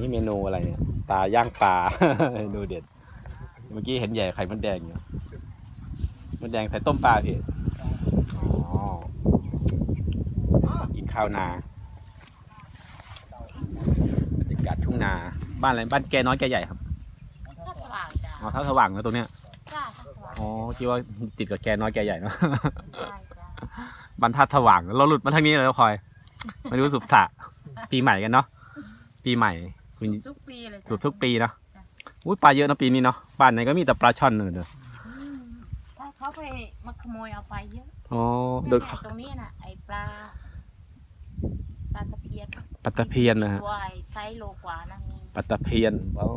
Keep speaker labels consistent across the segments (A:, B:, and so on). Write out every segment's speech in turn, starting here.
A: นี่เมนูอะไรเนี่ยปลาย่างปลาเมนูเด็ด เมื่อกี้เห็นใหญ่ไข่มดแดงอยู่มดแดงใส่ต้มปลาพี่อ๋อกินข้าวนาบรรยากาศทุ่งนา บ้านอะไรบ้านแกน้อยแกใหญ่ครับ
B: ถ้าสว่างจ้ะ
A: อ๋อท่าสว่างนะตรงเนี้ย
B: จ้าถ้าสว่าง
A: อ๋อคิดว่าติดกับแกน้อยแกใหญ่เนอะ
B: ใช่จ้ะ
A: บรรทัดสว่างเราหลุดมาทางนี้เลยนะพลอยมาดูสุบสะปีใหม่กันเนาะ ปีใหม่คุณ
B: ทุกปีเลยจ้ะ
A: สุดทุกปีเนาะอุ้ยปลาเยอะนะปีนี้เนาะบ้านไหนก็มีแต่ปลาช่อนเลยเนอะ
B: อืมถ้าเขาไปมาขโมยเอาไปเยอะ
A: อ๋อโด
B: เนี่ย
A: น
B: ตรงนี้น่ะ ไอปลาปลาตะเพียน
A: ปลาตะเพียนนะฮะ
B: ตัวไอ้ไซส์โลกว่านะมี
A: ปลาตะเพียนอ๋อ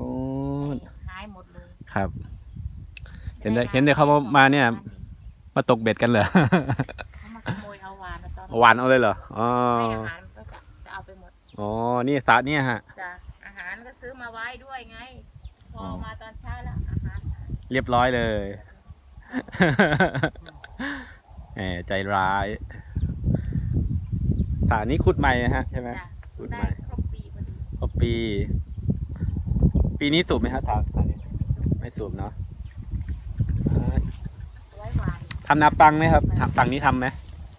B: หายหมดเลย
A: ครับ เห็นได้เห็นได้เขามาเนี่ย มาตกเบ็ดกันเหรอ
B: เขามาขโมยเอาหวานเอาตอน
A: หวานเอาเลยเหรออ๋อ
B: ให้อาหารมันก็จะจะเอาไปหมด
A: อ๋อ นี่สระเนี่ยฮะ
B: จ้ะอาหารก็ซื้อมาไว้ด้วยไงพอ
A: อ
B: มาตอนเช้าแล้วอาหารหาย
A: เรียบร้อยเลย แหมใจร้ายสระนี้ขุดใหม่นะฮะใช่ไหม
B: จ้ะ
A: ขุด
B: ได้
A: ใหม่
B: ครบปีพอดี
A: พอปี ปีนี้สูบไหมฮะทางอันนี้ไม่สูบเนาะอ่า
B: ไว้หวาน
A: ทำนาปังไหมครับทำฝั่งนี้ทำไหม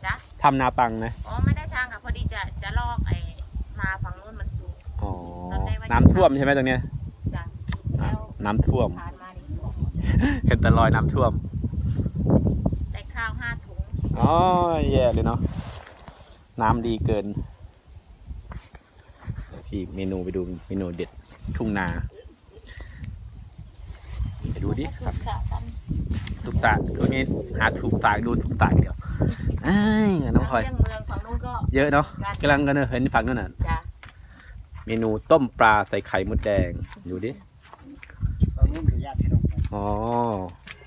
B: จ้ะ
A: ทำนาปังไหม
B: อ๋อไม่ไน้ำ
A: ท่วมใช่ไหมตรงเนี้ย
B: จ้ะแล้ว
A: น้ำท่วม
B: ผ่านมานี่
A: เห็นแต่รอยน้ำท่วม
B: ได้ข้าวห้าถุง
A: อ๋อ แย่เลยเนาะ น้ำดีเกินเดี๋ยวพี่เมนูไปดูเมนูเด็ดทุ่งนา ไปดูดิ ครับ
B: สะกัน
A: สุกตาตรงนี้หาถูกตาดูถูกตาเดียวเอ้ยน้องพลอย
B: เรื่องเมืองฝั่งนู้นก็
A: เยอะเนาะกำลังกันเห็นฝั่งนั่นน่ะ
B: จ้ะ
A: เมนูต้มปลาใส่ไข่มดแดงดูดิ
C: ตอนนู้นคือญาติพี่น้องกัน
A: อ๋อ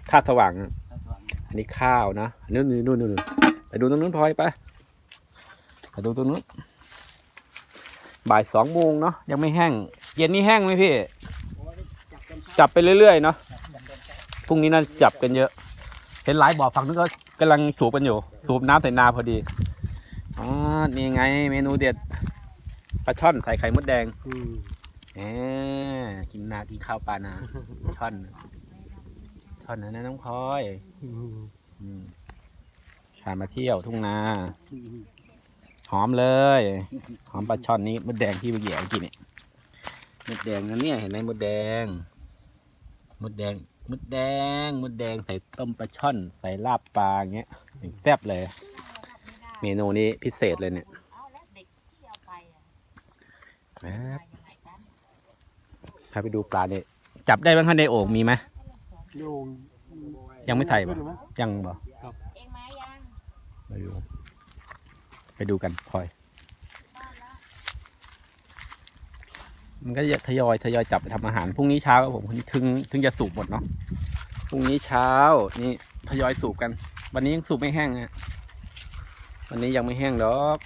A: ท่าสว่าง
C: ตาสว่าง
A: อันนี้ข้าวนะนู่นนู่นนู่นนู่นไปดูตรงนู้นพลอยไปไปดูตรงนู้นบ่ายสองโมงเนาะยังไม่แห้ง เย็นนี้แห้งไหมพี่
C: จับกันเช้า
A: จับไปเรื่อยๆเนาะ
C: จับกันเช้า
A: พรุ่งนี้น่าจะจับกันเยอะ เห็นหลายบ่อฝั่งนู้นก็กำลังสูบกันอยู่ สูบน้ำใส่นาพอดีอ๋อนี่ไงเมนูเด็ด ลาช่อนใส่ไข่มดแดง
C: อืม
A: แหมกินนากินข้าวปลานาช่อน ช่อนนะนะน้องพลอย
C: อืม
A: อืมพามาเที่ยวทุ่งนา
C: อืม
A: หอมเลย หอมปลาช่อนนี้มดแดงที่เมื่อกี้เอากินเนี่ยมดแดงนะเนี่ยเห็นไหมมดแดงมดแดงมดแดงมดแดงใส่ต้มปลาช่อน ใส่ลาบปลาอย่างเงี้ยแซ่บเลย เมนูนี้พิเศษเลยเนี่ย
B: เอาแล้วเด็กที่เอาไปอะ
A: แป๊บ
B: ไปยังไงกัน
A: พาไปดูปลาเนี่ยจับได้บ้างคะในโอ่งมีไหม
C: โยง
A: ยังไม่ใส่ปะ
C: ขึ้นหรือ
A: ยังบ่
B: เองมายัง
A: ไปดูไปดูกันพลอย
B: บ้านแล้ว
A: มันก็จะทยอยทยอยจับไปทำอาหารพรุ่งนี้เช้าครับผมถึงถึงจะสูบหมดเนาะพรุ่งนี้เช้านี่ทยอยสูบกัน วันนี้ยังสูบไม่แห้งฮะวันนี้ยังไม่แห้งหรอก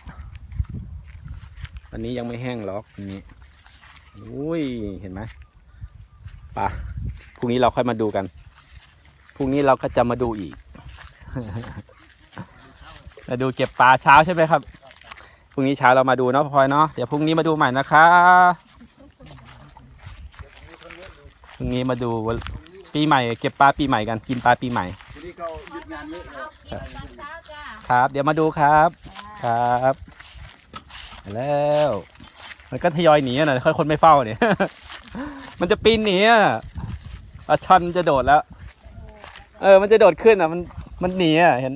A: วันนี้ยังไม่แห้งหรอกวันนี้อุ้ยเห็นไหมไป่ะพรุ่งนี้เราค่อยมาดูกันพรุ่งนี้เราก็จะมาดูอีกมาดูเก็บปลาเช้าใช่ไหมครับพรุ่งนี้เช้าเรามาดูเนาะพลอยเนาะเดี๋ยวพรุ่งนี้มาดูใหม่นะคะพรุ่งนี้มาดูปีใหม่เก็บปลาปีใหม่กันกินปลาปีใหม่
C: ทีนี้เขาหยุดงานเยอะเลย
B: เอากินตอนเช้าจ้า
A: ครับ เดี๋ยวมาดูครับ ครับไป แล้ว มันก็ทยอยหนีอะนะค่อยคนไม่เฝ้าเนี่ย มันจะปีนหนีอะปลาชันจะโดดแล้ว เออ มันจะโดดขึ้นอะ มัน มันหนีอะ เห็น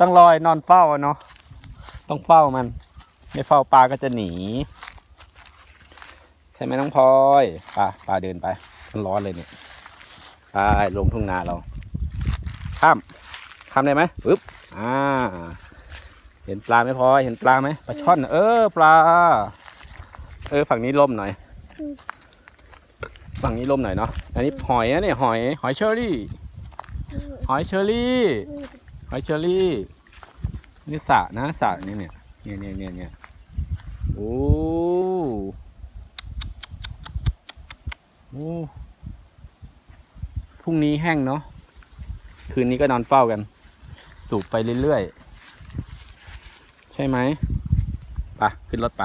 A: ต้องลอยนอนเฝ้าเนาะ ต้องเฝ้ามัน ไม่เฝ้าปลาก็จะหนี ใช่ไหมน้องพลอยปลาปลาเดินไป มันร้อนเลยเนี่ยไปลงทุ่งนาเรา ข้าม ข้ามได้ไหมปึ๊บ อ่า ห็นปลาไหมพลอยเห็นปลาไหมปลาช่อน เออ ปลา เออ ฝั่งนี้ล่มหน่อย ฝั่งนี้ล่มหน่อยเนาะ อันนี้หอยนะเนี่ยหอย หอยเชอรี่ หอยเชอรี่ หอยเชอรี่ นี่สระนะสระนี่เนี่ยเนี่ยเนี่ยเนี่ยเนี่ยโอ้โอ้พรุ่งนี้แห้งเนาะ คืนนี้ก็นอนเฝ้ากัน สูบไปเรื่อยๆ ใช่ไหมไปขึ้นรถไป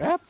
A: ครับ